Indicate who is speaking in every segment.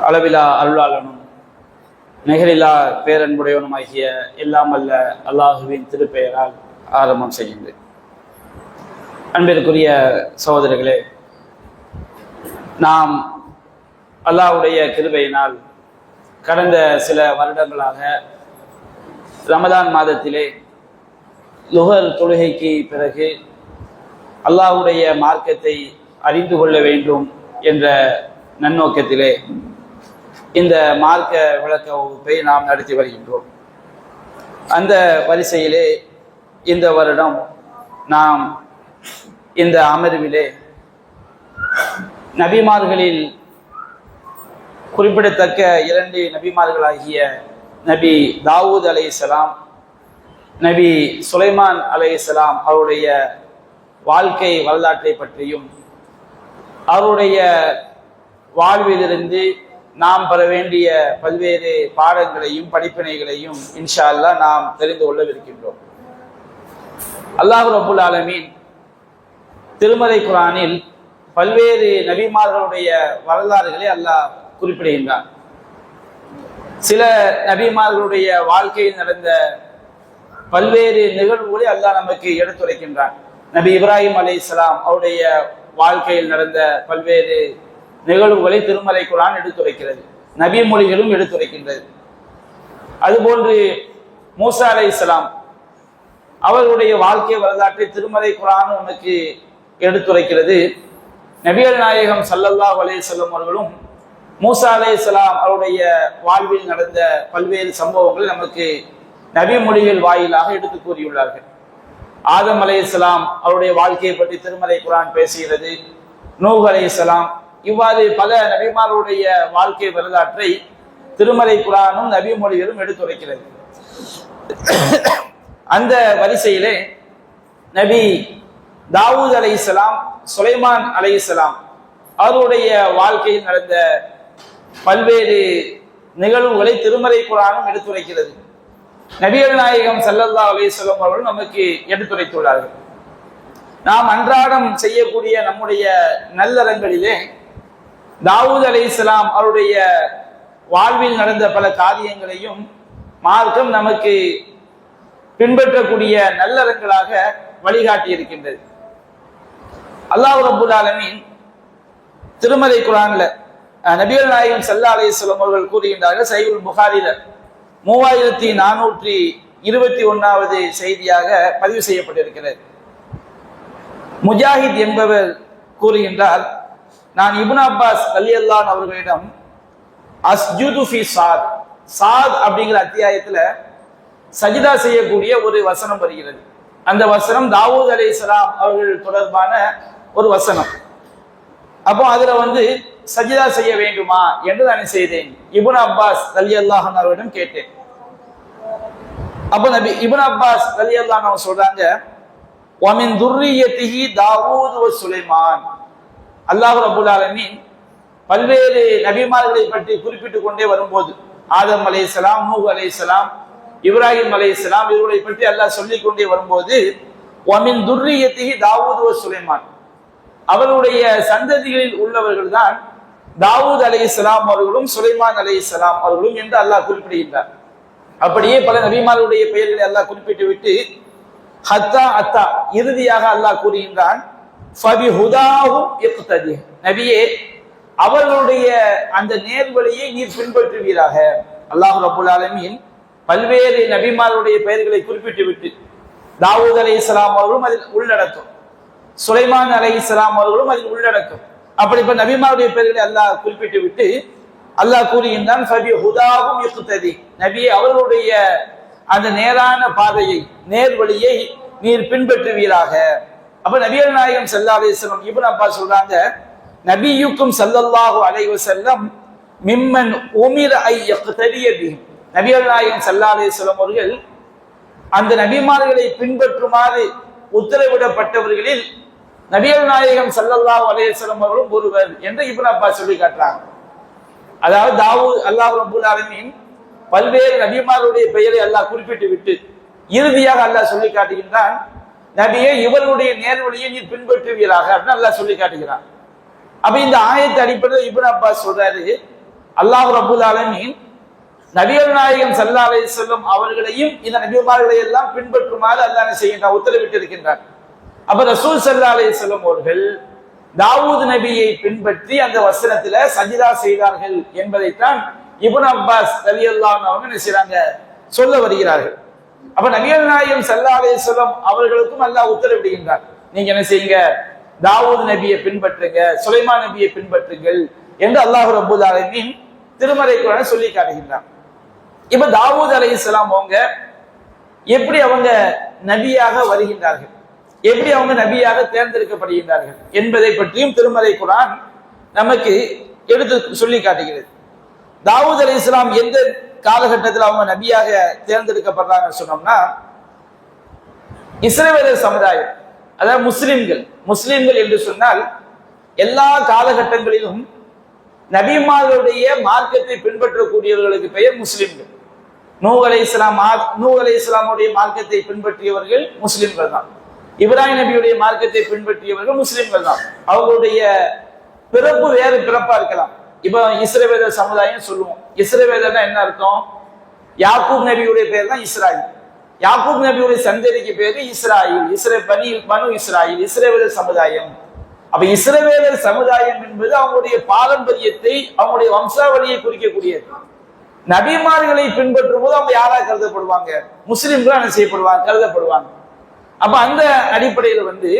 Speaker 1: அளவிலா அருளாளனும் நிகரிலா பேரன்புடையவனுமாகிய எல்லாம் அல்ல அல்லாஹுவின் திருப்பெயரால் ஆரம்பம் செய்கின்றேன். அன்பிற்குரிய சகோதரர்களே நாம் அல்லாஹுடைய கிருபையினால் கடந்த சில வருடங்களாக ரமதான் மாதத்திலே லுகர் தொழுகைக்கு பிறகு அல்லாஹுடைய மார்க்கத்தை அறிந்து கொள்ள வேண்டும் என்ற நன்னோக்கத்திலே இந்த மார்க்க விளக்க வகுப்பை நாம் நடத்தி வருகின்றோம். அந்த வரிசையிலே இந்த வருடம் நாம் இந்த அமர்விலே நபிமார்களில் குறிப்பிடத்தக்க இரண்டு நபிமார்களாகிய நபி தாவூத் அலைஹிஸ்ஸலாம் நபி சுலைமான் அலைஹிஸ்ஸலாம் அவருடைய வாழ்க்கை வரலாற்றை பற்றியும் அவருடைய வாழ்விலிருந்து நாம் பெற வேண்டிய பல்வேறு பாடங்களையும் படிப்பினைகளையும் இன்ஷா அல்லாஹ் நாம் தெரிந்து கொள்ளவிருக்கின்றோம். அல்லாஹ் ரபுல் ஆலமீன் திருமறை குரானில் பல்வேறு நபிமார்களுடைய வரலாறுகளை அல்லாஹ் குறிப்பிடுகின்றான். சில நபிமார்களுடைய வாழ்க்கையில் நடந்த பல்வேறு நிகழ்வுகளை அல்லாஹ் நமக்கு எடுத்துரைக்கின்றான். நபி இப்ராஹிம் அலி இஸ்லாம் அவருடைய வாழ்க்கையில் நடந்த பல்வேறு நிகழ்வுகளை திருமலை குரான் எடுத்துரைக்கிறது. நபி மொழிகளும் எடுத்துரைக்கின்றது. அதுபோன்று மூசா அலை இஸ்லாம் அவர்களுடைய வாழ்க்கை வரலாற்றை திருமலை குரான் உனக்கு எடுத்துரைக்கிறது. நபியல் நாயகம் சல்லல்லாஹ் செல்லும் அவர்களும் மூசா அலே இஸ்லாம் அவருடைய வாழ்வில் நடந்த பல்வேறு சம்பவங்கள் நமக்கு நபி மொழிகள் வாயிலாக எடுத்து கூறியுள்ளார்கள். ஆதம் அலே இஸ்லாம் அவருடைய வாழ்க்கையை பற்றி திருமலை குரான் பேசுகிறது. நூஹ் அலே இஸ்லாம் இவ்வாறு பல நபிமாருடைய வாழ்க்கை வரலாற்றை திருமலை குரானும் நபி மொழிகளும் எடுத்துரைக்கிறது. அந்த வரிசையிலே நபி தாவூத் அலை இஸ்லாம் சுலைமான் அலை இஸ்லாம் அவருடைய வாழ்க்கையில் நடந்த பல்வேறு நிகழ்வுகளை திருமறை குரானும் எடுத்துரைக்கிறது. நபிகள் நாயகம் சல்லல்லா அலிஸ்லாம் அவர்கள் நமக்கு எடுத்துரைத்துள்ளார்கள். நாம் அன்றாடம் செய்யக்கூடிய நம்முடைய நல்லறங்களிலே தாவூத் அலி இஸ்லாம் அவருடைய வாழ்வில் நடந்த பல காரியங்களையும் மார்க்கம் நமக்கு பின்பற்றக்கூடிய நல்லறங்களாக வழிகாட்டி இருக்கின்றது அல்லாஹ் ரபுல் ஆலமின் திருமலை குரான்ல நபிகள் நாயகம் சல்லா அலிஸ்லாம் அவர்கள் கூறுகின்றார்கள் சைவுல் புகாரில மூவாயிரத்தி நானூற்றி இருபத்தி ஒன்னாவது செய்தியாக பதிவு செய்யப்பட்டிருக்கிறது. முஜாஹித் என்பவர் கூறுகின்றார் நான் இபுன் அப்பாஸ் அலி அல்லான் அவர்களிடம் அஸ்ஜுது ஃபி சாத். சாத் அப்படிங்கிற அத்தியாயத்துல சஜிதா செய்யக்கூடிய ஒரு வசனம் வருகிறது. அந்த வசனம் தாவூத் அலி இஸ்லாம் அவர்கள் தொடர்பான ஒரு வசனம். அப்போ அதுல வந்து சஜிதா செய்ய வேண்டுமா என்று நான் செய்தேன்? இபுன் அப்பாஸ் அலி அல்லாஹன் அவரிடம் கேட்டேன். அப்போ நபி இபுன் அப்பாஸ் அலி அல்லாஹ் சொல்றாங்க ஒமின் துர்ரியத்திஹி தாவூத் சுலைமான். அல்லாஹ் ரபுல் ஆலமீன் பல்வேறு நபிமார்களை பற்றி குறிப்பிட்டுக் கொண்டே வரும்போது ஆதம் அலை இஸ்லாம் மூ அலை இஸ்லாம் இப்ராஹிம் அலை இஸ்லாம் இவர்களை பற்றி அல்லாஹ் சொல்லிக் கொண்டே வரும்போது ஒமின் துர்ரியத்திஹி தாவூத் வ சுலைமான். அவருடைய சந்ததிகளில் உள்ளவர்கள் தான் தாவூத் அலை இஸ்லாம் அவர்களும் சுலைமான் அலை இஸ்லாம் அவர்களும் என்று அல்லாஹ் குறிப்பிடுகின்றார். அப்படியே பல நபிமாருடைய பெயர்களை அல்லாஹ் குறிப்பிட்டு விட்டு ஹத்தா அத்தா இறுதியாக அல்லாஹ் கூறுகின்றான் நபியே அவர்களுடைய அந்த நேர்வழியை நீர் பின்பற்றுவீராக. அல்லாஹு ரபுல் ஆலமின் பல்வேறு நபிமாருடைய பெயர்களை குறிப்பிட்டு விட்டு தாவூத் அலை இஸ்லாம் அவர்களும் அதில் உள்ளடக்கும் சுலைமான் அலை இஸ்லாம் அவர்களும் அதில் உள்ளடக்கும். அப்படி இப்ப நபிமாருடைய பெயர்களை அல்லாஹ் குறிப்பிட்டு விட்டு அல்லாஹ் கூறுகின்றான் நபியே அவர்களுடைய அந்த நேரான பாதையை நேர்வழியை நீர் பின்பற்றுவீராக. அப்ப நபியல் நாயகம் சல்லா அலிஸ்லம் இபுன் அப்பா சொல்றாங்க நபியுக்கும் சல்லல்லாஹு அலைஹி மிம்மன் உமிர ஐ யக்தரிய நபியல் நாயகம் ஸல்லல்லாஹு அலைஹி அவர்கள் அந்த நபிமார்களை பின்பற்றுமாறு உத்தரவிடப்பட்டவர்களில் நபியல் நாயகம் ஸல்லல்லாஹு அலைஹி அவர்களும் ஒருவர் என்று இபுன் அப்பா சொல்லி காட்டுறாங்க. அதாவது தாவூத் அல்லாஹ் ரபுல் ஆலமின் பல்வேறு நபிமாருடைய பெயரை அல்லாஹ் குறிப்பிட்டு விட்டு இறுதியாக அல்லாஹ் சொல்லி காட்டுகின்றான் நபியை இவருடைய நேர்வழியை நீ பின்பற்றுவீராக அப்படின்னு அல்லா சொல்லி காட்டுகிறான். அப்ப இந்த ஆயத்தை அடிப்படையில் இபின் அப்பாஸ் சொல்றாரு அல்லாஹ் ரபுல் ஆலமின் நபிகள் நாயகம் சல்லா அலை செல்லும் அவர்களையும் இந்த நபிமார்களை எல்லாம் பின்பற்றுமாறு அல்லாஹ் என்ன செய்கின்றார் உத்தரவிட்டு இருக்கின்றார் அப்ப ரசூல் சல்லா அலை செல்லும் அவர்கள் தாவூத் நபியை பின்பற்றி அந்த வசனத்துல சஜிதா செய்தார்கள் என்பதைத்தான் இபுன் அப்பாஸ் ரலியல்லாஹு அவங்க என்ன செய்யறாங்க சொல்ல வருகிறார்கள். அப்ப நபிகள் நாயகம் சல்லா அலை செல்லும் அவர்களுக்கும் அல்லாஹ் உத்தரவிடுகின்றார் நீங்க என்ன செய்யுங்க? தாவூத் நபியை பின்பற்றுங்க சுலைமா நபியை பின்பற்றுங்கள் என்று அல்லாஹ் ரபுல் ஆலமீன் திருமறை குரான் சொல்லி காட்டுகின்றான். இப்ப தாவூத் அலை அவங்க எப்படி அவங்க நபியாக வருகின்றார்கள்? எப்படி அவங்க நபியாக தேர்ந்தெடுக்கப்படுகின்றார்கள் என்பதை பற்றியும் திருமறை குரான் நமக்கு எடுத்து சொல்லி காட்டுகிறது. தாவூத் அலை இஸ்லாம் எந்த காலகட்டத்தில் அவங்க நபியாக தேர்ந்தெடுக்கப்படுறாங்கன்னு சொன்னோம்னா இஸ்ரேவேலர் சமுதாயம் அதாவது முஸ்லிம்கள் முஸ்லிம்கள் என்று சொன்னால் எல்லா காலகட்டங்களிலும் நபிமார்களுடைய மார்க்கத்தை பின்பற்றக்கூடியவர்களுக்கு பெயர் முஸ்லிம்கள். நூ அலை இஸ்லாம் நூ அலை இஸ்லாமுடைய மார்க்கத்தை பின்பற்றியவர்கள் முஸ்லிம்கள் தான். இப்ராஹிம் நபியுடைய மார்க்கத்தை பின்பற்றியவர்கள் முஸ்லிம்கள் தான். அவங்களுடைய பிறப்பு வேறு பிறப்பா இருக்கலாம். இப்ப இஸ்ரவேலர் சமுதாயம் சொல்லுவோம் இஸ்ரவேலர்னா என்ன அர்த்தம்? யாக்கூப் நபியுடைய பேர் தான் இஸ்ராயில். யாக்கூப் நபியுடைய சந்ததிக்கு பேரு இஸ்ராயில். இஸ்ரே பனி பனு இஸ்ராயில். இஸ்ரேவேலர் சமுதாயம். அப்ப இஸ்ரவேலர் சமுதாயம் என்பது அவங்களுடைய பாரம்பரியத்தை அவங்களுடைய வம்சாவளியை குறிக்கக்கூடியது. நபிமார்களை பின்பற்றும் போது அவங்க யாரா கருதப்படுவாங்க? முஸ்லிம்கள் என்ன செய்யப்படுவாங்க? கருதப்படுவாங்க. அப்ப அந்த அடிப்படையில வந்து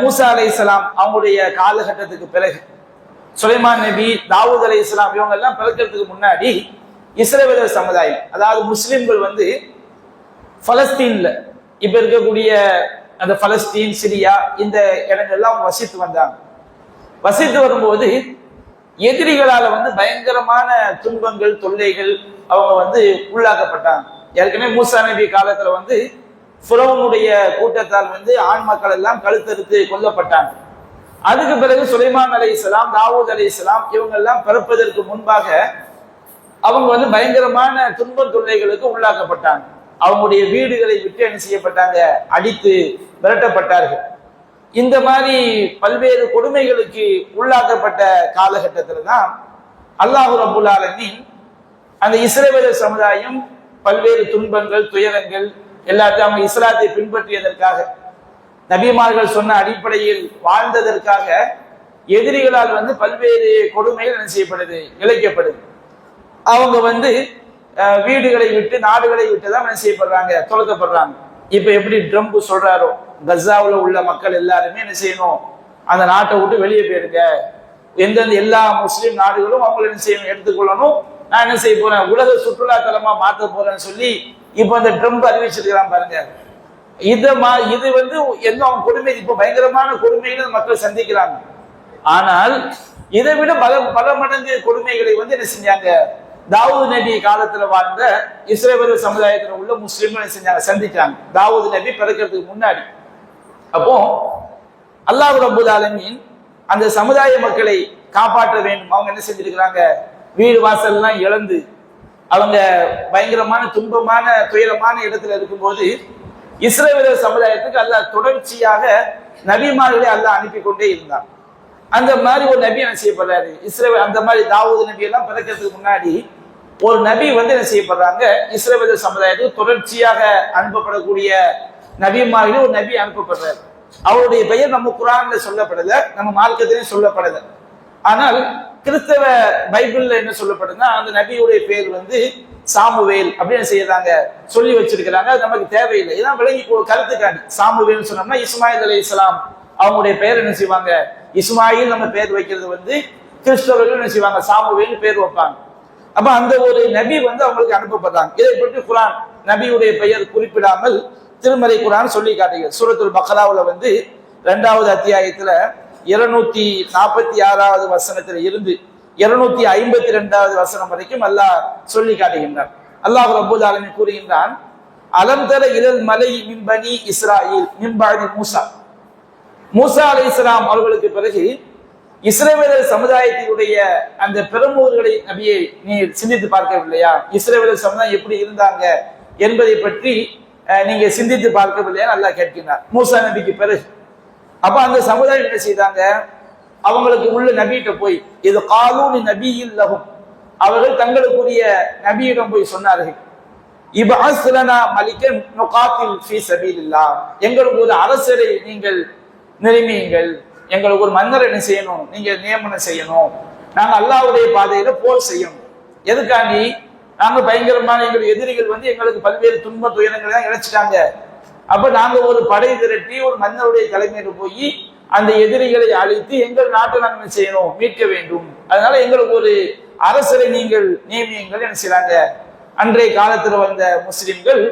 Speaker 1: மூசா அலை இஸ்லாம் அவங்களுடைய காலகட்டத்துக்கு பிறகு சுலைமான் நபி தாவூத் அலி இஸ்லாம் இவங்க எல்லாம் பிறக்கிறதுக்கு முன்னாடி இஸ்ரேவேலர் சமுதாயம் அதாவது முஸ்லிம்கள் வந்து பலஸ்தீன்ல இப்ப இருக்கக்கூடிய அந்த பலஸ்தீன் சிரியா இந்த இடங்கள்லாம் அவங்க வசித்து வந்தாங்க. வசித்து வரும்போது எதிரிகளால வந்து பயங்கரமான துன்பங்கள் தொல்லைகள் அவங்க வந்து உள்ளாக்கப்பட்டாங்க. ஏற்கனவே மூசா நபி காலத்துல வந்து புறவனுடைய கூட்டத்தால் வந்து ஆண் மக்கள் எல்லாம் கழுத்தறுத்து கொல்லப்பட்டாங்க. அதுக்கு பிறகு சுலைமான் அலை இஸ்லாம் தாவூத் அலி இஸ்லாம் இவங்க எல்லாம் பிறப்பதற்கு முன்பாக அவங்க வந்து பயங்கரமான துன்ப தொல்லைகளுக்கு உள்ளாக்கப்பட்டாங்க. அவங்களுடைய வீடுகளை விட்டு என்ன செய்யப்பட்டாங்க? அடித்து விரட்டப்பட்டார்கள். இந்த மாதிரி பல்வேறு கொடுமைகளுக்கு உள்ளாக்கப்பட்ட காலகட்டத்தில் தான் அல்லாஹு ரபுல் அந்த இஸ்ரேவேல சமுதாயம் பல்வேறு துன்பங்கள் துயரங்கள் எல்லாத்தையும் அவங்க இஸ்லாத்தை பின்பற்றியதற்காக நபிமார்கள் சொன்ன அடிப்படையில் வாழ்ந்ததற்காக எதிரிகளால் வந்து பல்வேறு கொடுமைகள் என்ன செய்யப்படுது? இழைக்கப்படுது. அவங்க வந்து வீடுகளை விட்டு நாடுகளை விட்டு தான் என்ன செய்யப்படுறாங்க? துரத்தப்படுறாங்க. இப்ப எப்படி ட்ரம்ப் சொல்றாரோ கசாவில் உள்ள மக்கள் எல்லாருமே என்ன செய்யணும்? அந்த நாட்டை விட்டு வெளியே போயிருங்க. எந்தெந்த எல்லா முஸ்லீம் நாடுகளும் அவங்களை என்ன செய்யணும்? எடுத்துக்கொள்ளணும். நான் என்ன செய்ய போறேன்? உலக சுற்றுலா தலமா மாற்ற போறேன்னு சொல்லி இப்ப அந்த ட்ரம்ப் அறிவிச்சிருக்கிறான் பாருங்க. இத மா இது வந்து என்ன அவங்க கொடுமை இப்ப பயங்கரமான கொடுமைகளை மக்கள் சந்திக்கிறாங்க. ஆனால் இதை விட பல பல மடங்கு கொடுமைகளை வந்து என்ன செஞ்சாங்க? தாவூது நபி காலத்துல வாழ்ந்த இஸ்ரேல் சமுதாயத்துல உள்ள முஸ்லீம்களை என்ன செஞ்சாங்க? சந்திச்சாங்க தாவூது நபி பிறக்கிறதுக்கு முன்னாடி. அப்போ அல்லாஹ் ரபுல் ஆலமின் அந்த சமுதாய மக்களை காப்பாற்ற வேண்டும். அவங்க என்ன செஞ்சிருக்கிறாங்க? வீடு வாசல்லாம் இழந்து அவங்க பயங்கரமான துன்பமான துயரமான இடத்துல இருக்கும்போது இஸ்ரேல் சமுதாயத்துக்கு அல்லாஹ் தொடர்ச்சியாக நபிமார்களை அல்லாஹ் அனுப்பி கொண்டே இருந்தான். அந்த மாதிரி ஒரு நபி என்ன செய்யப்படுறாரு? இஸ்ரேல் அந்த மாதிரி தாவூது நபி எல்லாம் பிறக்கிறதுக்கு முன்னாடி ஒரு நபி வந்து என்ன செய்யப்படுறாங்க? இஸ்ரேல் சமுதாயத்துக்கு தொடர்ச்சியாக அனுப்பப்படக்கூடிய நபிமார்கள் ஒரு நபி அனுப்பப்படுறாரு. அவருடைய பெயர் நம்ம குரான்ல சொல்லப்படல நம்ம மார்க்கத்திலையும் சொல்லப்படல. ஆனால் கிறிஸ்தவ பைபிள்ல என்ன சொல்லப்படுதுன்னா அந்த நபியுடைய பேர் வந்து சாமுவேல் அப்படின்னு செய்யறாங்க சொல்லி வச்சிருக்கிறாங்க. அது நமக்கு தேவையில்லை. இதான் விளங்கி கொ- கருத்துக்காண்டி. சாமுவேல்னு சொன்னோம்னா இஸ்மாயில் அலி இஸ்லாம் அவங்களுடைய பெயர் என்ன செய்வாங்க? இஸ்மாயில் நம்ம பேர் வைக்கிறது வந்து கிறிஸ்தவர்கள் என்ன செய்வாங்க? சாமுவேல் பேர் வைப்பாங்க. அப்ப அந்த ஒரு நபி வந்து அவங்களுக்கு அனுப்பப்படுறாங்க. இதை பற்றி குரான் நபியுடைய பெயர் குறிப்பிடாமல் திருமறை குரான் சொல்லி காட்டுகிறது. சூரத்துல் பக்ராவுல வந்து இரண்டாவது அத்தியாயத்துல இருநூத்தி நாற்பத்தி ஆறாவது வசனத்துல இருந்து இருநூத்தி ஐம்பத்தி ரெண்டாவது வசனம் வரைக்கும் அல்லாஹ் சொல்லி காட்டுகின்றான். அல்லாஹ் ரபுல் ஆலமி கூறுகின்றான் அலம் தர இழல் மலை மின்பனி இஸ்ராயில் மின்பாதி மூசா. மூசா அலை இஸ்லாம் அவர்களுக்கு பிறகு இஸ்ரேவேலர் சமுதாயத்தினுடைய அந்த பெருமூர்களை நபியை நீ சிந்தித்து பார்க்கவில்லையா? இஸ்ரேவேலர் சமுதாயம் எப்படி இருந்தாங்க என்பதை பற்றி அஹ், நீங்க சிந்தித்து பார்க்கவில்லையா நல்லா கேட்கின்றார் மூசா நபிக்கு பிறகு. அப்ப அந்த சமுதாயம் என்ன செய்தாங்க? அவங்களுக்கு உள்ள நபிகிட்ட போய் இது காலூனி நபி இல்லகும் அவர்கள் தங்களுக்குரிய நபியிடம் போய் சொன்னார்கள் இபாஸ்லனா மலிக்கன் நுகாத்தில் ஃபீ இல்லா எங்களுக்கு ஒரு அரசரை நீங்கள் நியமியுங்கள் எங்களுக்கு ஒரு மன்னர் என்ன செய்யணும்? நீங்க நியமனம் செய்யணும். நாங்க அல்லாவுடைய பாதையில போர் செய்யணும். எதுக்காண்டி நாங்க பயங்கரமான எங்கள் எதிரிகள் வந்து எங்களுக்கு பல்வேறு துன்ப துயரங்களை தான் இழைச்சிட்டாங்க. அப்ப நாங்க ஒரு படை திரட்டி ஒரு மன்னருடைய தலைமையில போய் அந்த எதிரிகளை அழித்து எங்கள் நாட்டை நாங்கள் என்ன செய்யணும்? மீட்க வேண்டும். அதனால எங்களுக்கு ஒரு அரசரை நீங்கள் நியமியுங்கள் என்ன செய்யறாங்க அன்றைய காலத்துல வந்த முஸ்லிம்கள்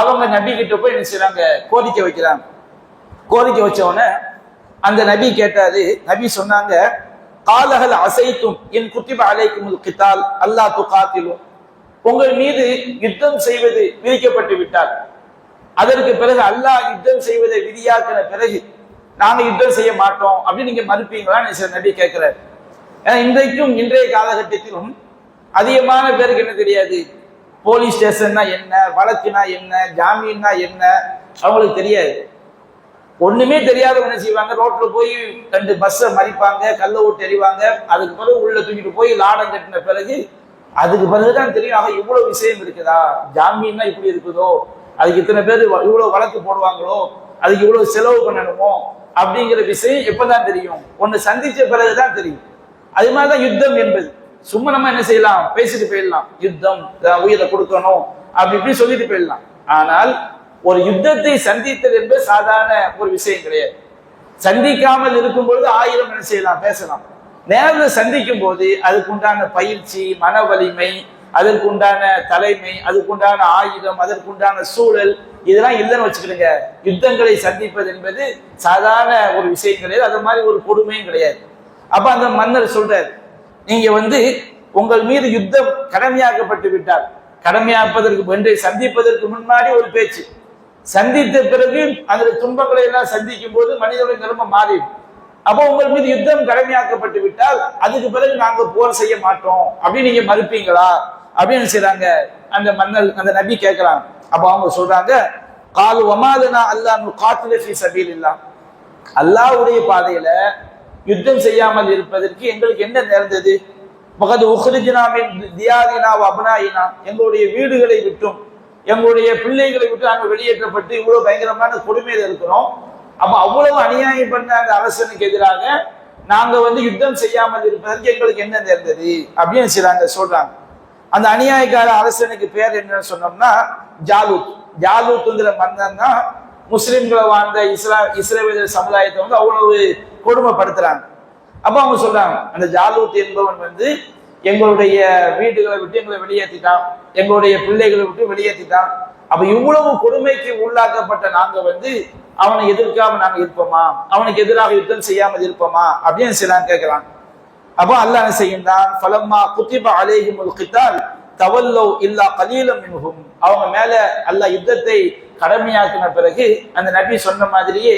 Speaker 1: அவங்க நபி கிட்ட போய் என்ன செய்யறாங்க கோரிக்கை வைக்கிறாங்க. கோரிக்கை வச்சவொடனே உடனே அந்த நபி கேட்டாரு நபி சொன்னாங்க காலகல் அசைத்தும் என் குத்திப அலைக்கும் கித்தால் அல்லாஹ் துகாத்திலும் உங்கள் மீது யுத்தம் செய்வது விதிக்கப்பட்டு விட்டார். அதற்கு பிறகு அல்லாஹ் யுத்தம் செய்வதை விதியாக்கின பிறகு நாங்க யுத்தம் செய்ய மாட்டோம் அப்படின்னு நீங்க மறுப்பீங்களா? சில நபி கேட்கிறார். ஏன்னா இன்றைக்கும் இன்றைய காலகட்டத்திலும் அதிகமான பேருக்கு என்ன தெரியாது? போலீஸ் ஸ்டேஷன்னா என்ன? வழக்குனா என்ன? ஜாமீன்னா என்ன? அவங்களுக்கு தெரியாது. ஒண்ணுமே தெரியாதவங்க என்ன செய்வாங்க? ரோட்ல போய் ரெண்டு பஸ்ஸை மறிப்பாங்க கல்லை விட்டு எறிவாங்க. அதுக்கு பிறகு உள்ள தூக்கிட்டு போய் லாடம் கட்டின பிறகு அதுக்கு பிறகுதான் தெரியும் ஆக இவ்வளவு விஷயம் இருக்குதா? ஜாமீன்னா இப்படி இருக்குதோ? அதுக்கு இத்தனை பேர் வ- இவ்வளவு வழக்கு போடுவாங்களோ? அதுக்கு இவ்வளவு செலவு பண்ணணுமோ? அப்படிங்கிற விஷயம் எப்பதான் தெரியும்? ஒன்னு சந்திச்ச பிறகுதான் தெரியும். அது மாதிரிதான் யுத்தம் என்பது. சும்மா நம்ம என்ன செய்யலாம்? பேசிட்டு போயிடலாம். யுத்தம் உயிரை கொடுக்கணும் அப்படி இப்படி சொல்லிட்டு போயிடலாம். ஆனால் ஒரு யுத்தத்தை சந்தித்தல் என்பது சாதாரண ஒரு விஷயம் கிடையாது. சந்திக்காமல் இருக்கும் பொழுது ஆயிரம் என்ன செய்யலாம்? பேசலாம். நேரில் சந்திக்கும் போது அதுக்கு உண்டான பயிற்சி மன வலிமை அதற்குண்டான தலைமை அதுக்குண்டான ஆயுதம் அதற்கு உண்டான சூழல் இதெல்லாம் இல்லைன்னு வச்சுக்கிடுங்க. யுத்தங்களை சந்திப்பது என்பது சாதாரண ஒரு விஷயம் கிடையாது. அது மாதிரி ஒரு கொடுமையும் கிடையாது. அப்ப அந்த மன்னர் சொல்றாரு நீங்க வந்து உங்கள் மீது யுத்தம் கடமையாக்கப்பட்டு விட்டால் கடமையாப்பதற்கு ஒன்றை சந்திப்பதற்கு முன்னாடி ஒரு பேச்சு. சந்தித்த பிறகு அந்த துன்பங்களை எல்லாம் சந்திக்கும் போது மனிதனுடைய நிலைமை மாறிடும் அப்போ உங்கள் மீது யுத்தம் கடமையாக்கப்பட்டு விட்டால் அதுக்கு பிறகு நாங்க போர் செய்ய மாட்டோம். அப்படின்னு நீங்க மறுப்பீங்களா? அப்படின்னு செய்றாங்க அந்த மன்னல் அந்த நபி கேட்கிறாங்க அப்ப அவங்க சொல்றாங்க காலு ஒமாதனா அல்லாஹ் காத்துல ஃபி சபீல் இல்லா அல்லாஹ்வுடைய பாதையில யுத்தம் செய்யாமல் இருப்பதற்கு எங்களுக்கு என்ன நேர்ந்தது? பகது உஹ்ரிஜினாமின் தியாதினா அபனாயினா. எங்களுடைய வீடுகளை விட்டும் எங்களுடைய பிள்ளைகளை விட்டு நாங்கள் வெளியேற்றப்பட்டு இவ்வளவு பயங்கரமான கொடுமையில இருக்கிறோம். அப்ப அவ்வளவு அநியாயம் பண்ண அந்த அரசனுக்கு எதிராக நாங்க வந்து யுத்தம் செய்யாமல் இருப்பதற்கு எங்களுக்கு என்ன நேர்ந்தது அப்படின்னு செய்றாங்க சொல்றாங்க. அந்த அநியாயக்கார அரசனுக்கு பேர் என்னன்னு சொன்னோம்னா ஜாலூத். ஜாலூத்துங்கிற மன்னன் தான் முஸ்லிம்களை வாழ்ந்த இஸ்லா இஸ்ரேல் சமுதாயத்தை வந்து அவ்வளவு கொடுமைப்படுத்துறாங்க. அப்ப அவங்க சொல்றாங்க அந்த ஜாலூத் என்பவன் வந்து எங்களுடைய வீடுகளை விட்டு எங்களை வெளியேற்றிட்டான் எங்களுடைய பிள்ளைகளை விட்டு வெளியேற்றிட்டான் அப்ப இவ்வளவு கொடுமைக்கு உள்ளாக்கப்பட்ட நாங்க வந்து அவனை எதிர்க்காம நாங்க இருப்போமா? அவனுக்கு எதிராக யுத்தம் செய்யாமல் இருப்போமா? அப்படின்னு சில கேட்கிறான் அப்போ அல்லாஹ் என்ன தான் பலம்மா குத்திப அலைஹிமுல் கித்தால் தவல்லோ இல்லா கலீலம் மின்ஹும். அவங்க மேல அல்ல யுத்தத்தை கடமையாக்கின பிறகு அந்த நபி சொன்ன மாதிரியே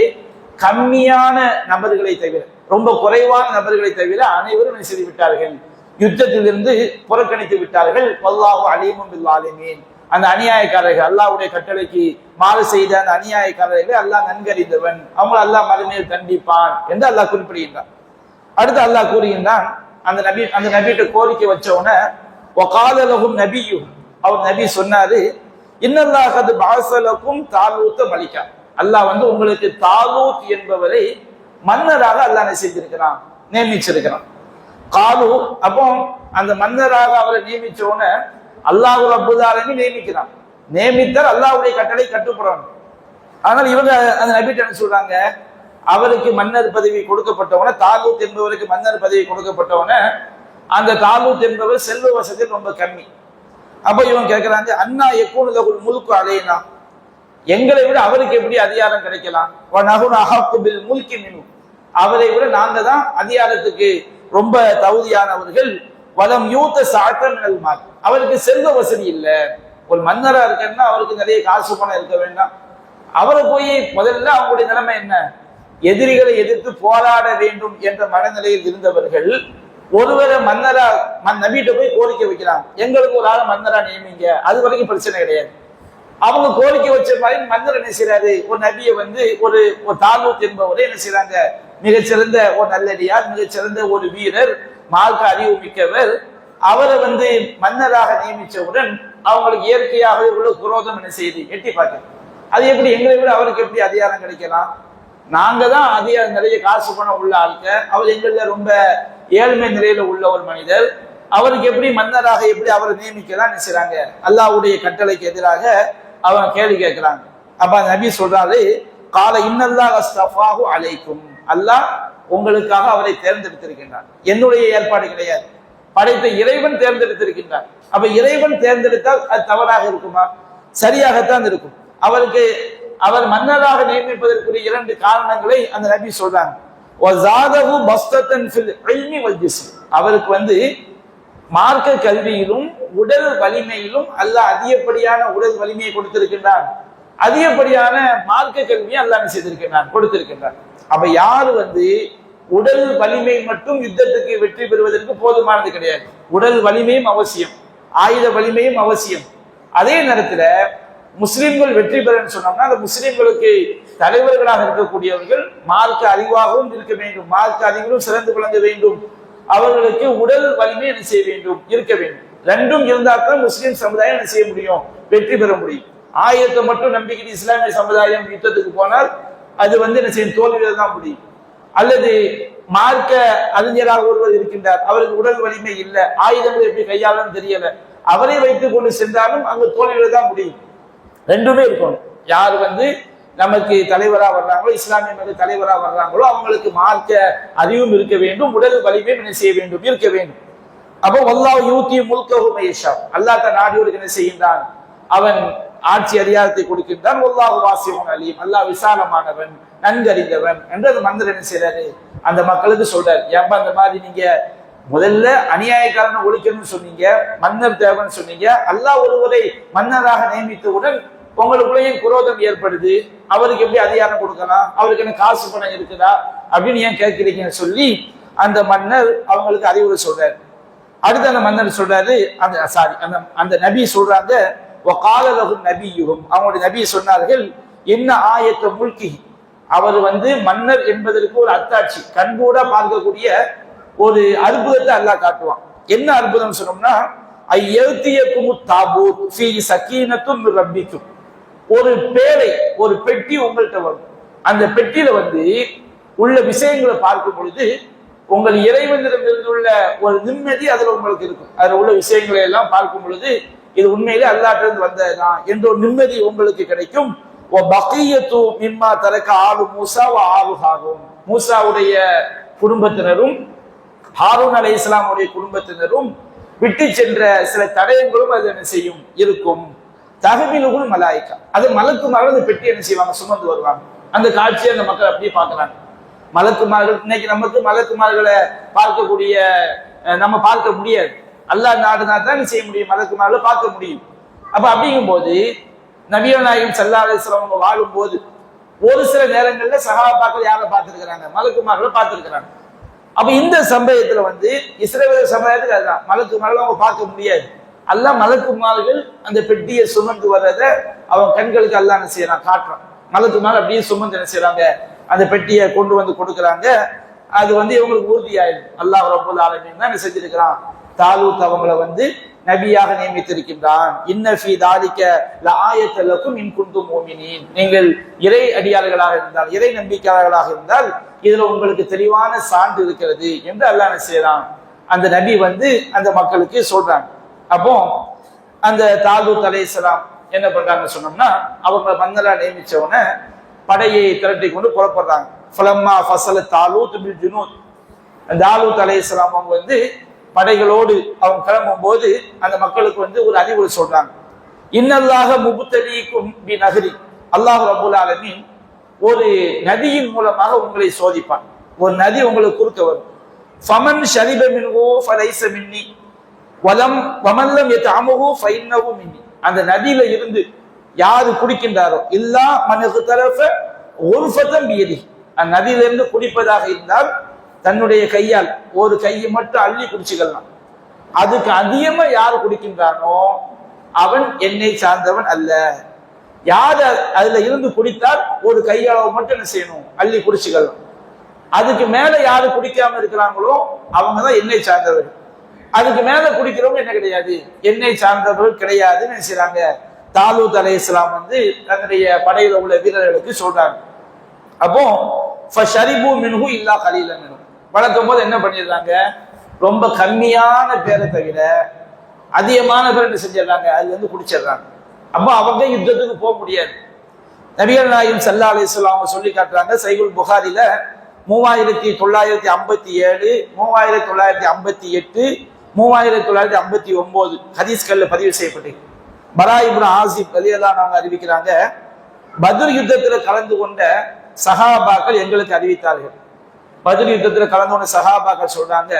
Speaker 1: கம்மியான நபர்களை தவிர ரொம்ப குறைவான நபர்களை தவிர அனைவரும் செய்து விட்டார்கள்? யுத்தத்திலிருந்து புறக்கணித்து விட்டார்கள். வல்லாஹு அலீமும் பில்லாலிமீன் அந்த அநியாயக்காரர்கள் அல்லாவுடைய கட்டளைக்கு மாறு செய்த அந்த அநியாயக்காரர்களை அல்லாஹ் நன்கறிந்தவன். அவங்க அல்லாஹ் மறுநீர் கண்டிப்பான் என்று அல்லாஹ் குறிப்பிடுகின்றான். அடுத்து அல்லாஹ் கூறுகின்றான் அந்த நபி அந்த நபிகிட்ட கோரிக்கை வச்ச உடனே ஒகாலலகும் நபியும் அவர் நபி சொன்னாரு இன்னல்லாஹது பாசலக்கும் தாலூத்த மலிக்கா. அல்லாஹ் வந்து உங்களுக்கு தாலூத் என்பவரை மன்னராக அல்லாஹ் நிச்சயித்திருக்கிறான் நியமிச்சிருக்கிறான். காலு அப்போ அந்த மன்னராக அவரை நியமிச்ச உடனே அல்லாஹு ரப்புதாலமி நியமிக்கிறான். நியமித்தால் அல்லாஹுடைய கட்டளை கட்டுப்படணும் ஆனால் இவங்க அந்த நபிட்டு என்ன சொல்றாங்க? அவருக்கு மன்னர் பதவி கொடுக்கப்பட்டவன தாலூத் என்பவருக்கு மன்னர் பதவி கொடுக்கப்பட்டவன அந்த தாலூத் என்பவர் செல்வ வசதி ரொம்ப கம்மி. அப்ப இவங்க கேட்கிறாங்க அண்ணா எப்போது முழுக்கு அலையினா எங்களை விட அவருக்கு எப்படி அதிகாரம் கிடைக்கலாம்? நகுன் அஹாக்கு பில் முல்கி மினு. அவரை விட நாங்க தான் அதிகாரத்துக்கு ரொம்ப தகுதியானவர்கள். வலம் யூத்த சாத்தல் அவருக்கு செல்வ வசதி இல்லை. ஒரு மன்னரா இருக்கன்னா அவருக்கு நிறைய காசு பணம் இருக்க வேண்டாம். அவரை போய் முதல்ல அவங்களுடைய நிலைமை என்ன? எதிரிகளை எதிர்த்து போராட வேண்டும் என்ற மனநிலையில் இருந்தவர்கள் ஒருவரை மன்னரா மன் நபிட்ட போய் கோரிக்கை வைக்கிறாங்க எங்களுக்கு ஒரு ஆள் மன்னரா நியமிங்க. அது வரைக்கும் பிரச்சனை கிடையாது. அவங்க கோரிக்கை வச்ச மாதிரி மன்னர் என்ன செய்யறாரு ஒரு நபியை வந்து ஒரு ஒரு தாலூத் என்பவரை என்ன செய்யறாங்க மிகச்சிறந்த ஒரு நல்லடியார் மிகச்சிறந்த ஒரு வீரர் மார்க்க அறிவு மிக்கவர் அவரை வந்து மன்னராக நியமித்தவுடன் அவங்களுக்கு இயற்கையாகவே உள்ள குரோதம் என்ன செய்து எட்டி பார்க்க அது எப்படி? எங்களை விட அவருக்கு எப்படி அதிகாரம் கிடைக்கலாம்? நாங்க தான் அதிகாரம் நிறைய காசு பணம் உள்ள ஆளுக்க அவர் எங்கள ரொம்ப ஏழ்மை நிலையில உள்ள ஒரு மனிதர். அவருக்கு எப்படி மன்னராக எப்படி அவரை நியமிக்கலாம் நினைச்சாங்க அல்லாஹ்வுடைய கட்டளைக்கு எதிராக அவங்க கேள்வி கேட்கிறாங்க. அப்ப நபி சொல்றாரு கால இன்னல்லாஹ் அலைக்கும். அல்லாஹ் உங்களுக்காக அவரை தேர்ந்தெடுத்திருக்கின்றான். என்னுடைய ஏற்பாடு கிடையாது. படைத்த இறைவன் தேர்ந்தெடுத்திருக்கின்றான். அப்ப இறைவன் தேர்ந்தெடுத்தால் அது தவறாக இருக்குமா? சரியாகத்தான் இருக்கும். அவருக்கு அவர் மன்னராக நியமிப்பதற்குரிய இரண்டு காரணங்களை அந்த நபி சொல்றாங்க. ஃபில் வல் அவருக்கு வந்து மார்க்க கல்வியிலும் உடல் வலிமையிலும் அல்லாஹ் அதிகப்படியான உடல் வலிமையை கொடுத்திருக்கின்றான். அதிகப்படியான மார்க்க கல்வியை அல்லாஹ் செய்திருக்கின்றான் கொடுத்திருக்கின்றான். அப்ப யாரு வந்து உடல் வலிமை மட்டும் யுத்தத்துக்கு வெற்றி பெறுவதற்கு போதுமானது கிடையாது. உடல் வலிமையும் அவசியம். ஆயுத வலிமையும் அவசியம். அதே நேரத்துல முஸ்லிம்கள் வெற்றி பெறன்னு சொன்னோம்னா அந்த முஸ்லிம்களுக்கு தலைவர்களாக இருக்கக்கூடியவர்கள் மார்க்க அறிவாகவும் இருக்க வேண்டும். மார்க்க அறிவிலும் சிறந்து விளங்க வேண்டும். அவர்களுக்கு உடல் வலிமை என்ன செய்ய வேண்டும்? இருக்க வேண்டும். ரெண்டும் இருந்தால் தான் முஸ்லிம் சமுதாயம் என்ன செய்ய முடியும்? வெற்றி பெற முடியும். ஆயத்தை மட்டும் நம்பிக்கை இஸ்லாமிய சமுதாயம் யுத்தத்துக்கு போனால் அது வந்து என்ன செய்யும்? தோல்வியில தான் முடியும். அல்லது மார்க்க அறிஞராக ஒருவர் இருக்கின்றார். அவருக்கு உடல் வலிமை இல்லை. ஆயுதங்கள் எப்படி கையாளன்னு தெரியல. அவரை வைத்துக் கொண்டு சென்றாலும் அங்கு தோல்வியில தான் முடியும். ரெண்டுமே இருக்கணும். யார் வந்து நமக்கு தலைவராக வர்றாங்களோ இஸ்லாமிய மத தலைவராக வர்றாங்களோ அவங்களுக்கு மார்க்க அறிவும் இருக்க வேண்டும் உடல் வலிமையும் என்ன செய்ய வேண்டும்? இருக்க வேண்டும். அப்போ அல்லாஹ் யூத்தி முல்கஹு மகேஷா அல்லாஹ் தன் நாடியோடு என்ன செய்கின்றான்? அவன் ஆட்சி அதிகாரத்தை கொடுக்கின்றான். ஒல்லாஹு வாசிவன் அலீம். அல்லாஹ் விசாலமானவன் நன்கறிந்தவன் என்று அந்த மந்திரம் என்ன செய்யறாரு அந்த மக்களுக்கு சொல்றாரு. ஏன்பா அந்த மாதிரி நீங்க முதல்ல அநியாயக்காரனை ஒழிக்கணும்னு சொன்னீங்க மன்னர் தேவன் சொன்னீங்க அல்லாஹ் ஒருவரை மன்னராக நியமித்தவுடன் உங்களுக்குள்ளேயும் குரோதம் ஏற்படுது. அவருக்கு எப்படி அதிகாரம் கொடுக்கலாம்? அவருக்கு என்ன காசு பணம் இருக்குதா? அப்படின்னு ஏன் கேட்கிறீங்கன்னு சொல்லி அந்த மன்னர் அவங்களுக்கு அறிவுரை சொல்றாரு. அடுத்து அந்த மன்னர் சொல்றாரு அந்த சாரி அந்த அந்த நபி சொல்றாங்க காலலகும் நபியுகும் அவங்களுடைய நபி சொன்னார்கள் என்ன ஆயத்த முல்கி? அவர் வந்து மன்னர் என்பதற்கு ஒரு அத்தாட்சி கண்கூட பார்க்கக்கூடிய ஒரு அற்புதத்தை அல்லாஹ் காட்டுவான். என்ன அற்புதம் சொன்னோம்னா ஐயத்தியக்கும் தாபூத் ஃபீ சக்கீனத்தும் ரப்பிக்கும். ஒரு பேரை ஒரு பெட்டி உங்கள்கிட்ட வரும். அந்த பெட்டியில வந்து உள்ள விஷயங்களை பார்க்கும் பொழுது உங்கள் இறைவனிடமிருந்து உள்ள ஒரு நிம்மதி அதுல உங்களுக்கு இருக்கும். அதுல உள்ள விஷயங்களை எல்லாம் பார்க்கும் பொழுது இது உண்மையிலே அல்லாட்டிலிருந்து வந்ததுதான் என்ற ஒரு நிம்மதி உங்களுக்கு கிடைக்கும். பகையத்து மிம்மா தரக்க ஆளு மூசா ஆளு ஹாரூன். மூசாவுடைய குடும்பத்தினரும் ஹாரூன் அலை இஸ்லாமுடைய குடும்பத்தினரும் விட்டு சென்ற சில தடயங்களும் அது என்ன செய்யும்? இருக்கும். தகவிலுகுள் மலாய்க்கா அது மலக்கு அந்த பெட்டி என்ன செய்வாங்க? சுமந்து வருவாங்க. அந்த காட்சியை அந்த மக்கள் அப்படியே பார்க்கறாங்க. மலக்குமார்கள் இன்னைக்கு நமக்கு மலக்குமார்களை பார்க்கக்கூடிய அஹ், நம்ம பார்க்க முடியாது. அல்லாஹ் நாடுனா தான் செய்ய முடியும் மலக்குமார்களை பார்க்க முடியும். அப்ப அப்படிங்கும்போது நபிகள் நாயகம் சல்லா அலிஸ்லாம் அவங்க வாழும்போது ஒரு சில நேரங்கள்ல சகாபாக்கள் யாரை பார்த்திருக்கிறாங்க? மலக்குமார்களை பார்த்திருக்கிறாங்க. அப்ப இந்த சம்பவத்துல வந்து இஸ்ரேல சமுதாயத்துக்கு அதுதான். மலக்குமார்கள் அவங்க பார்க்க முடியாது. அல்லா மலக்குமார்கள் அந்த பெட்டியை சுமந்து வர்றத அவன் கண்களுக்கு அல்லா என்ன செய்யறான்? காட்டுறான். மலக்குமார் அப்படியே சுமந்து என்ன செய்யறாங்க அந்த பெட்டியை கொண்டு வந்து கொடுக்குறாங்க. அது வந்து இவங்களுக்கு உறுதியாயிடும். அல்லாஹ் ரபுல் ஆலமீன் தான் என்ன செஞ்சிருக்கிறான். தாலூத் அவங்கள வந்து நபியாக நியமித்திருக்கின்றான். இன்னஃபி தாதிக்க லாயத்தலுக்கும் லஆயத்தலக்கும் இன் குன்தும் நீங்கள் இறை அடியார்களாக இருந்தால் இறை நம்பிக்கையாளர்களாக இருந்தால் இதுல உங்களுக்கு தெளிவான சான்று இருக்கிறது என்று அல்லாஹ் செய்யறான் அந்த நபி வந்து அந்த மக்களுக்கு சொல்றாங்க. அப்போ அந்த தாலூத் அலைஹிஸ்ஸலாம் என்ன பண்றாங்க சொன்னோம்னா அவங்க மன்னரா நியமிச்ச உடனே படையை திரட்டி கொண்டு புறப்படுறாங்க. ஃபலம்மா ஃபசல தாலூத் பில் ஜுனூத். அந்த தாலூத் அலைஹிஸ்ஸலாம் அவங்க வந்து படைகளோடு அவங்க கிளம்பும் போது அந்த மக்களுக்கு வந்து ஒரு அறிவுரை சொல்றாங்க. இன்னல்லாக முபுத்தலீக்கும் பி நகரி அல்லாஹ் ரபுல் ஆலமீன் ஒரு நதியின் மூலமாக உங்களை சோதிப்பான். ஒரு நதி உங்களுக்கு குறுக்க வரும். ஃபமன் ஷரிப மின்ஹு ஃபலைச மின்னி. வலம் வமல்லம் எத்தாமுகு ஃபைன்னஹு மின்னி. அந்த நதியில இருந்து யாரு குடிக்கின்றாரோ இல்லா மனது தரஃப ஒருஃபத்தம் பியதி அந்த நதியிலிருந்து குடிப்பதாக இருந்தால் தன்னுடைய கையால் ஒரு கையை மட்டும் அள்ளி குடிச்சுக்கலாம். அதுக்கு அதிகமா யார் குடிக்கின்றானோ அவன் என்னை சார்ந்தவன் அல்ல. யார் அதுல இருந்து குடித்தால் ஒரு கையளவு மட்டும் என்ன செய்யணும்? அள்ளி குடிச்சுக்கலாம். அதுக்கு மேல யாரு குடிக்காம இருக்கிறாங்களோ அவங்க தான் எண்ணெய் சார்ந்தவர்கள். அதுக்கு மேல குடிக்கிறவங்க என்ன கிடையாது? எண்ணெய் சார்ந்தவர்கள் கிடையாதுன்னு என்ன தாலூத் அலை இஸ்லாம் வந்து தன்னுடைய படையில உள்ள வீரர்களுக்கு சொல்றாங்க. அப்போ ஷரிபு மின்ஹு இல்லா கலீல மின்ஹு வளர்க்கும் போது என்ன பண்ணிடுறாங்க? ரொம்ப கம்மியான பேரை தவிர அதிகமான பேர் என்ன செஞ்சிடறாங்க? அதுல இருந்து குடிச்சிடுறாங்க. அப்போ அவங்க யுத்தத்துக்கு போக முடியாது. நபிகள் நாயும் சல்லா அலிஸ்லாம் அவங்க சொல்லி காட்டுறாங்க சைகுல் புகாரில மூவாயிரத்தி தொள்ளாயிரத்தி ஐம்பத்தி ஏழு மூவாயிரத்தி தொள்ளாயிரத்தி ஐம்பத்தி எட்டு மூவாயிரத்தி தொள்ளாயிரத்தி ஐம்பத்தி ஒன்பது ஹதீஸ்கல்ல பதிவு செய்யப்பட்டு பரா இப்னு ஆசிப் அலியெல்லாம் அவங்க அறிவிக்கிறாங்க பத்ர் யுத்தத்தில் கலந்து கொண்ட சஹாபாக்கள் எங்களுக்கு அறிவித்தார்கள். பதில் யுத்தத்துல கலந்து கொண்ட சஹாபாக்கள் சொல்றாங்க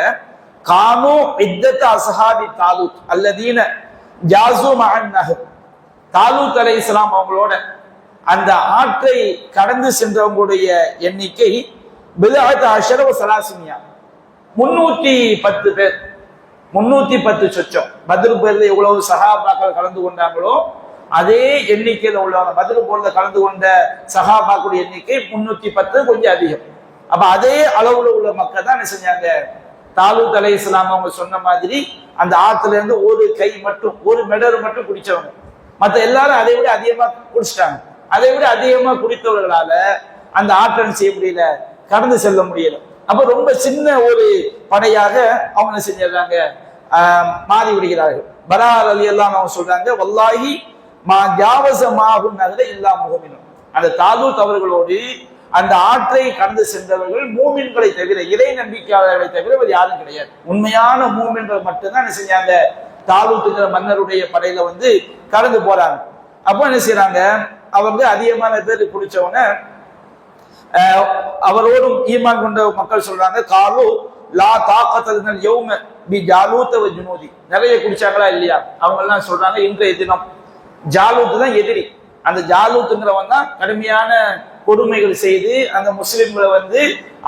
Speaker 1: காமு இத்தத்த அசஹாபி தாலூத் அல்லதீன ஜாசு மகன் நகர் தாலூத் அலை இஸ்லாம் அவங்களோட அந்த ஆற்றை கடந்து சென்றவங்களுடைய எண்ணிக்கை பிதாத் அஷரவ சலாசினியா. முன்னூத்தி பத்து பேர். முன்னூத்தி பத்து சொச்சம். பத்ரு பேர்ல எவ்வளவு சகாபாக்கள் கலந்து கொண்டாங்களோ அதே எண்ணிக்கையில் உள்ளவங்க பதில் போர்ல கலந்து கொண்ட சஹாபாக்களுடைய எண்ணிக்கை முன்னூத்தி பத்து கொஞ்சம் அதிகம். அப்ப அதே அளவுல உள்ள மக்கள் தான் என்ன செஞ்சாங்க? தாலூத் அலை இஸ்லாம் அவங்க சொன்ன மாதிரி அந்த ஆத்துல இருந்து ஒரு கை மட்டும் ஒரு மெடர் மட்டும் குடிச்சவங்க. மத்த எல்லாரும் அதை விட அதிகமா குடிச்சிட்டாங்க. அதை விட அதிகமா குடித்தவர்களால அந்த ஆற்றல் செய்ய முடியல கடந்து செல்ல முடியல. அப்ப ரொம்ப சின்ன ஒரு படையாக அவங்க செஞ்சிடறாங்க ஆஹ், மாறி விடுகிறார்கள். பரார் அலி எல்லாம் அவங்க சொல்றாங்க வல்லாகி மா ஜாவச மாகும் நகர இல்லா முகமினும் அந்த தாலூத் அவர்களோடு அந்த ஆற்றை கடந்து சென்றவர்கள் மூமின்களை தவிர இறை நம்பிக்கையாளர்களை தவிர வேறு யாரும் கிடையாது. உண்மையான மூமின்கள் மட்டும்தான் என்ன செஞ்சாங்க? தாலூத்துங்கிற மன்னருடைய படையில வந்து கடந்து போறாங்க. அப்போ என்ன செய்யறாங்க அவங்க அதிகமான பேர் குடிச்சவங்க அவரோடும் ஈமான் கொண்ட மக்கள் சொல்றாங்க காலு லா தாக்கத்தல் யோம பி ஜாலூத்தவ ஜுனோதி. நிறைய குடிச்சாங்களா இல்லையா? அவங்க எல்லாம் சொல்றாங்க இன்றைய தினம் ஜாலூத்து தான் எதிரி. அந்த ஜாலூத்துங்கிறவன் தான் கடுமையான கொடுமைகள் செய்து அந்த முஸ்லிம்களை வந்து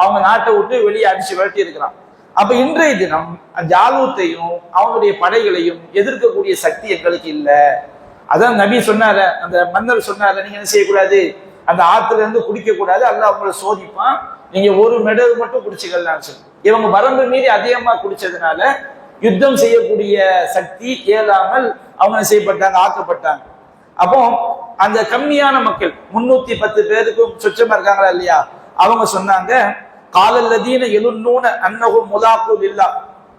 Speaker 1: அவங்க நாட்டை விட்டு வெளியே அடிச்சு விரட்டி இருக்கிறான். அப்ப இன்றைய தினம் அந்த ஜாலூத்தையும் அவங்களுடைய படைகளையும் எதிர்க்கக்கூடிய சக்தி எங்களுக்கு இல்லை. அதான் நபி சொன்னார அந்த மன்னர் சொன்னார நீங்க என்ன செய்யக்கூடாது? அந்த ஆத்துல இருந்து குடிக்க கூடாது அல்ல அவங்கள சோதிப்பான். நீங்க ஒரு மெடல் மட்டும் குடிச்சுக்கலாம் சொல்லி. இவங்க வரம்பு மீறி அதிகமா குடிச்சதுனால யுத்தம் செய்யக்கூடிய சக்தி இயலாமல் அவங்க செய்யப்பட்டாங்க? ஆக்கப்பட்டாங்க. அப்போ அந்த கம்மியான மக்கள் முன்னூத்தி பத்து பேருக்கும் சொச்சமா இருக்காங்களா இல்லையா? அவங்க சொன்னாங்க காலல்லதீன எழுநூன அன்னகும் முலாக்கு இல்லா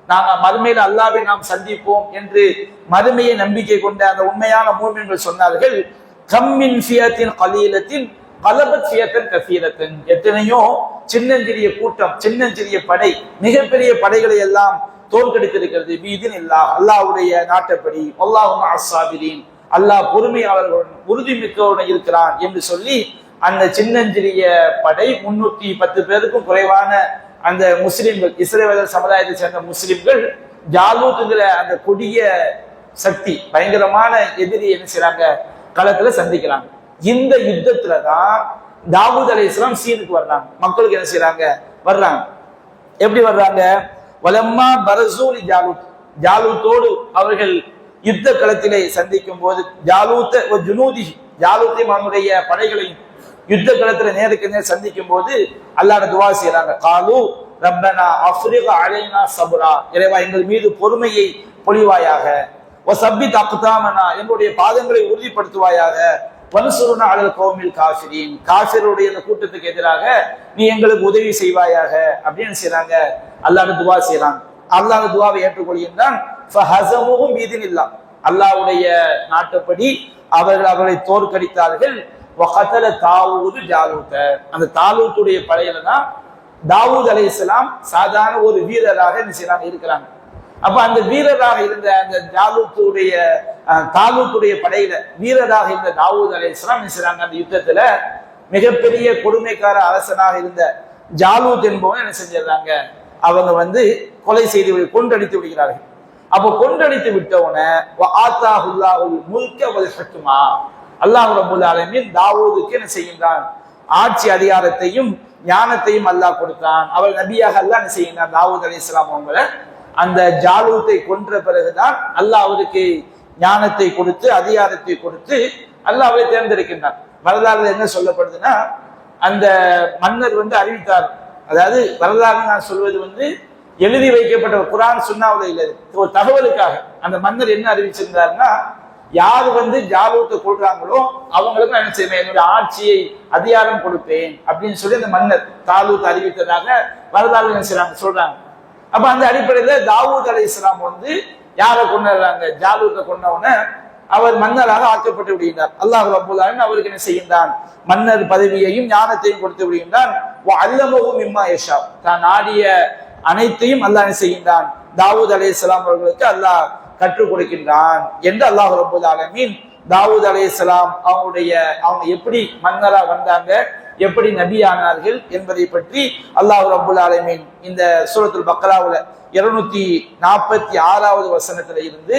Speaker 1: நாங்க மறுமையில அல்லாவை நாம் சந்திப்போம் என்று மறுமையை நம்பிக்கை கொண்ட அந்த உண்மையான மூமியங்கள் சொன்னார்கள் கம்மின் ஃபியத்தின் கலீலத்தின் கலபத் ஃபியத்தன் கசீரத்தன். எத்தனையோ சின்னஞ்சிறிய கூட்டம் சின்னஞ்சிறிய படை மிகப்பெரிய படைகளை எல்லாம் தோற்கடித்திருக்கிறது. பீதின் இல்லா அல்லாவுடைய நாட்டப்படி. அல்லாஹும் அஸ்ஸாபிரீன். அல்லாஹ் பொறுமையாளர்களுடன் உறுதி மிக்கவுடன் இருக்கிறான் என்று சொல்லி அந்த சின்னஞ்சிறிய படை முன்னூத்தி பத்து பேருக்கும் குறைவான அந்த முஸ்லிம்கள் இஸ்ரேல் சமுதாயத்தை சேர்ந்த முஸ்லிம்கள் ஜாலூத்துங்கிற அந்த கொடிய சக்தி பயங்கரமான எதிரி என்ன செய்யறாங்க களத்துல சந்திக்கிறாங்க. இந்த யுத்தத்துல தான் தாவூத் அலை இஸ்லாம் சீனுக்கு வர்றாங்க. மக்களுக்கு என்ன செய்யறாங்க வர்றாங்க. எப்படி வர்றாங்க? வலம்மா பரசூலி ஜாலூத். ஜாலூத்தோடு அவர்கள் யுத்த களத்திலே சந்திக்கும் போது ஜாலூத்த ஜுனூதி ஜாலூத்தையும் அவனுடைய படைகளையும் யுத்த களத்துல நேருக்கு நேர் சந்திக்கும் போது அல்லாட துவா செய்யறாங்க காலு ரப்பனா அஃப்ரிக அலைனா சபுரா. இறைவா எங்கள் மீது பொறுமையை பொழிவாயாக. ஓ சப்பி தாக்குதாமனா எங்களுடைய பாதங்களை உறுதிப்படுத்துவாயாக. வன்சுருனா அழல் கோமில் காஃபிரின். காஃபிருடைய அந்த கூட்டத்துக்கு எதிராக நீ எங்களுக்கு உதவி செய்வாயாக. அப்படின்னு செய்யறாங்க அல்லாட துவா செய்யறாங்க அல்லாத துவாவை ஏற்றுக்கொள்கின்றான். ஃபஹஸமுஹும் பீதினில்லா அல்லாஹ்வுடைய நாட்டுப்படி அவர்கள் அவர்களை தோற்கடித்தார்கள். வகதல தாவூது ஜாலூத்த. அந்த தாலூத்துடைய படையில தான் தாவூத் அலைஹிஸ்ஸலாம் சாதாரண ஒரு வீரராக என்ன இருக்கிறாங்க. அப்ப அந்த வீரராக இருந்த அந்த ஜாலூத்துடைய அஹ், தாலூத்துடைய படையில வீரராக இருந்த தாவூத் அலைஹிஸ்ஸலாம் என்ன செய்றாங்க? அந்த யுத்தத்துல மிகப்பெரிய கொடுமைக்கார அரசனாக இருந்த ஜாலூத் என்பவன் என்ன செஞ்சிடறாங்க? அவங்க வந்து கொலை செய்து கொண்டடித்து கொன்றடித்து விடுகிறார்கள். அப்போ கொண்டடித்து விட்டவன ஆத்தாஹுல்லாஹுல் முல்க வல் ஹக்மா அல்லாஹ் ரபுல் ஆலமீன் தாவூதுக்கு என்ன செய்கின்றான்? ஆட்சி அதிகாரத்தையும் ஞானத்தையும் அல்லாஹ் கொடுத்தான். அவள் நபியாக அல்லாஹ் என்ன செய்கின்றான்? தாவூத் அணேஷராம அவங்களை அந்த ஜாலூத்தை கொன்ற பிறகுதான் அல்லாஹ் அவருக்கு ஞானத்தை கொடுத்து அதிகாரத்தை கொடுத்து அல்லாஹ் அவரை தேர்ந்தெடுக்கின்றான். வரலாறுல என்ன சொல்லப்படுதுன்னா அந்த மன்னர் வந்து அறிவித்தார். அதாவது வரலாறு நான் சொல்வது வந்து எழுதி வைக்கப்பட்ட குரான் சுண்ணாவில் ஒரு தகவலுக்காக. அந்த மன்னர் என்ன அறிவிச்சிருந்தாருன்னா யார் வந்து ஜாலூத்தை கொள்றாங்களோ அவங்களுக்கு நான் என்ன செய்வேன்? என்னுடைய ஆட்சியை அதிகாரம் கொடுப்பேன் அப்படின்னு சொல்லி அந்த மன்னர் தாலூத் அறிவித்ததாக வரலாறு என்ன செய்றாங்க? சொல்றாங்க. அப்ப அந்த அடிப்படையில தாவூத் அலி இஸ்லாம் வந்து யாரை கொண்டாடுறாங்க? ஜாலூத்தை கொண்டவுடனே அவர் மன்னராக ஆக்கப்பட்டு விடுகின்றார். அல்லாஹ் ரபுல் அவருக்கு என்ன செய்கின்றான்? மன்னர் பதவியையும் ஞானத்தையும் கொடுத்து விடுகின்றான். அல்லமவும் இம்மா யஷா. தான் ஆடிய அனைத்தையும் அல்லாஹ் என்ன செய்கின்றான்? தாவூத் அலை இஸ்லாம் அவர்களுக்கு அல்லாஹ் கற்றுக் கொடுக்கின்றான் என்று அல்லாஹ் ரபுல் ஆலமீன் தாவூத் அலை இஸ்லாம் அவங்களுடைய அவங்க எப்படி மன்னரா வந்தாங்க? எப்படி நபி ஆனார்கள் என்பதை பற்றி அல்லாஹ் ரபுல் ஆலமீன் இந்த சூரத்துல் பக்ராவுல இருநூத்தி நாற்பத்தி ஆறாவது வசனத்துல இருந்து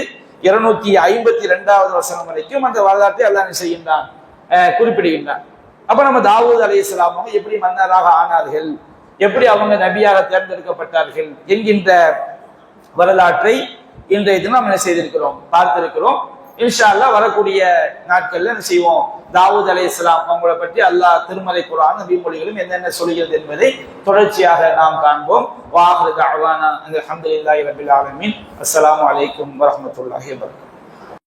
Speaker 1: இருநூத்தி ஐம்பத்தி ரெண்டாவது வசனம் வரைக்கும் அந்த வரலாற்றை அல்லாஹ் செய்கின்றான்? குறிப்பிடுகின்றான். அப்ப நம்ம தாவூத் அலி அவங்க எப்படி மன்னராக ஆனார்கள்? எப்படி அவங்க நபியாக தேர்ந்தெடுக்கப்பட்டார்கள் என்கின்ற வரலாற்றை இன்றைய தினம் நம்ம என்ன செய்திருக்கிறோம்? பார்த்திருக்கிறோம். இன்ஷால்லா வரக்கூடிய நாட்கள்ல என்ன செய்வோம்? தாவூத் அலை இஸ்லாம் அவங்களை பற்றி அல்லாஹ் திருமலை குரான் நபிமொழிகளும் என்னென்ன சொல்கிறது என்பதை தொடர்ச்சியாக நாம் காண்போம். வாஹருக்கு தாவானா அந்த அஹமதுல்லாஹி ரபில் ஆலமின். அஸ்லாம் வலைக்கம் வரமத்துல்லாஹி வபரகாத்துஹு